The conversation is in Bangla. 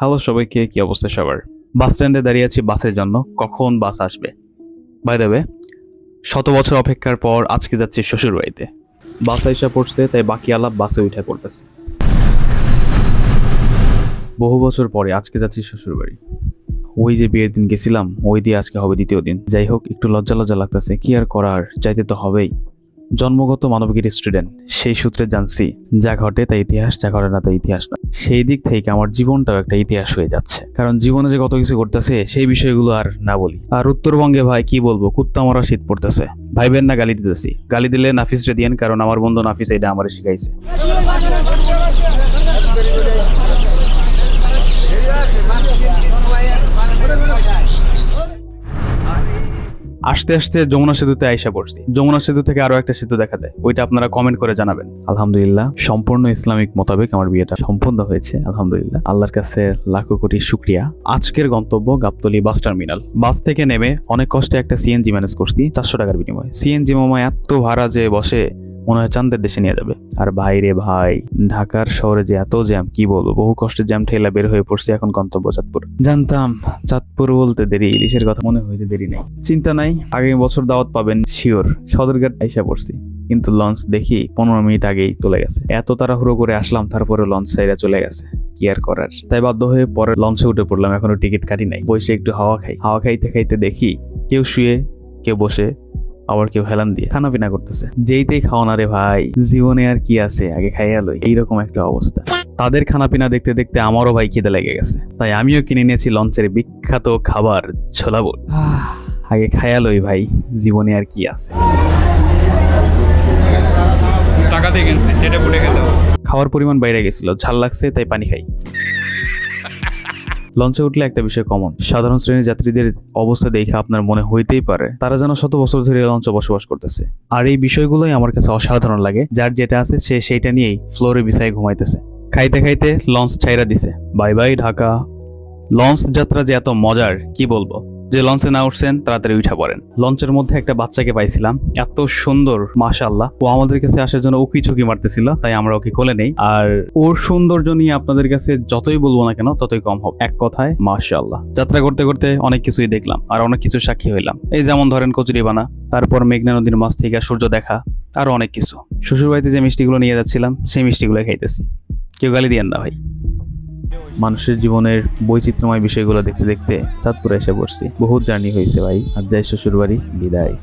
হ্যালো সবাইকে, কি অবস্থা সবার? বাস স্ট্যান্ডে দাঁড়িয়ে আছি বাসের জন্য। কখন বাস আসবে? বাই দেবে শত বছর অপেক্ষার পর আজকে যাচ্ছি শ্বশুর বাড়িতে বাস আইসা পড়ছে, তাই বাকি আলাপ বাসে উঠে পড়তেছে। বহু বছর পরে আজকে যাচ্ছি শ্বশুর বাড়ি ওই যে বিয়ের দিন গেছিলাম, ওই দিয়ে আজকে হবে দ্বিতীয় দিন। যাই হোক, একটু লজ্জা লজ্জা লাগতেছে, কি আর করার? যাইতে তো হবেই। জন্মগত মানবিকের স্টুডেন্ট সেই সূত্রে জানছি, যা ঘটে তা ইতিহাস, যা ঘটে না তা ইতিহাস না সেই দিক থেকে আমার জীবনটাও একটা ইতিহাস হয়ে যাচ্ছে। কারণ জীবনে যে কত কিছু করতেছে সেই বিষয়গুলো আর না বলি। আর উত্তরবঙ্গে ভাই, কি বলব? কুত্তা মারা শীত পড়তেছে। ভাইবেন না গালি দিতেছি। গালি দিলে নাফিস রে দিয়েন, কারণ আমার বন্ধু নাফিস এটা আমারে শিখাইছে। আসতে আসতে যমুনা সেতুতে আইসা পড়ছি। যমুনা সেতু থেকে আরও একটা সেতু দেখা যায়। ওইটা আপনারা কমেন্ট করে জানাবেন। আলহামদুলিল্লাহ, সম্পূর্ণ ইসলামিক মোতাবেক আমার বিয়েটা সম্পূর্ণ হয়েছে, আলহামদুলিল্লাহ। আল্লাহর কাছে লাখো কোটি শুক্রিয়া। আজকের গন্তব্য গাবতলি বাস টার্মিনাল। বাস থেকে নেমে অনেক কষ্টে একটা সিএনজি ম্যানেজ করছি, চারশো টাকার বিনিময়ে। সিএনজি মামা এত ভাড়া যে বসে মনে হয় চান্দের দেশে নিয়ে যাবে। আর ভাই রে ভাই, ঢাকার শহরে যে এত জ্যাম, কি বলব? বহু কষ্টে জ্যাম ঠেলা বের হয়ে পড়ছে এখন গন্তব্য চাঁদপুর। জানতাম চাঁদপুর বলতে দেরি, ইলিশের কথা মনে হইতে দেরি নেই। চিন্তা নাই, আগামী বছর দাওয়াত পাবেন, শিওর। সদরঘাট আইসা পড়ছি, কিন্তু লঞ্চ দেখি পনেরো মিনিট আগেই চলে গেছে। এত তাড়াহুড়ো করে আসলাম, তারপরে লঞ্চ সাইরা চলে গেছে। কি আর করার? তাই বাধ্য হয়ে পরে লঞ্চে উঠে পড়লাম, এখনও টিকিট কাটি নাই। বসে একটু হাওয়া খাই। হাওয়া খাইতে খাইতে দেখি, কেউ শুয়ে, কেউ বসে আবার কেউ হেলান দিয়ে খানা পিনা করতেছে। যেইতেই খাও না রে ভাই জীবনে আর কি আছে? আগে খাইয়া লই। এইরকম একটা অবস্থা। তাদের খানা পিনা দেখতে দেখতে আমারও ভাই খিদে লেগে গেছে। তাই আমিও কিনে নিয়েছি লঞ্চের বিখ্যাত খাবার ছোলা বুট। আগে খাইয়া লই ভাই জীবনে আর কি আছে। টাকা দিয়ে কিনছি চেটে পুটে খেতে খাওয়ার পরিমাণ বাইরে গেছিল ঝাল লাগছে তাই পানি খাই। লঞ্চে উঠলে একটা বিষয় কমন সাধারণ শ্রেণির যাত্রীদের অবস্থা দেখে আপনার মনে হইতেই পারে, তারা যেন শত বছর ধরে লঞ্চে বসবাস করতেছে। আর এই বিষয়গুলোই আমার কাছে অসাধারণ লাগে। যার যেটা আছে, সে সেইটা নিয়েই ফ্লোরে বিছায় ঘুমাইতেছে। খাইতে খাইতে লঞ্চ ছাইরা দিছে। Bye bye, Dhaka. লঞ্চ যাত্রা যে এত মজার, কি বলব? যে লঞ্চে না উঠছেন, তাড়াতাড়ি উঠা পড়েন। লঞ্চের মধ্যে একটা বাচ্চাকে পাইছিলাম। এত সুন্দর মাশাল্লাহ ও আমাদের কাছে আসার জন্য উকি ঝুঁকি মারতেছিল, তাই আমরা ওকে কোলে নেই। আর ওর সৌন্দর্য নিয়ে আপনাদের কাছে যতই বলব না কেন, ততই কম হবে। এক কথায় মাশাল্লাহ যাত্রা করতে করতে অনেক কিছুই দেখলাম, আর অনেক কিছু সাক্ষী হইলাম। এই যেমন ধরেন কচুরিবানা, তারপর মেঘনা নদীর মাছ থেকে সূর্য দেখা, আরও অনেক কিছু। শ্বশুরবাড়িতে যে মিষ্টিগুলো নিয়ে যাচ্ছিলাম, সেই মিষ্টিগুলো খাইতেছি। কেউ গালি দিয়েন না ভাই। মানুষের জীবনের বৈচিত্র্যময় বিষয়গুলো দেখতে দেখতে চাঁদপুরে এসে পড়ছি। বহুত জার্নি হয়েছে ভাই। আর যাই শ্বশুরবাড়ি। বিদায়।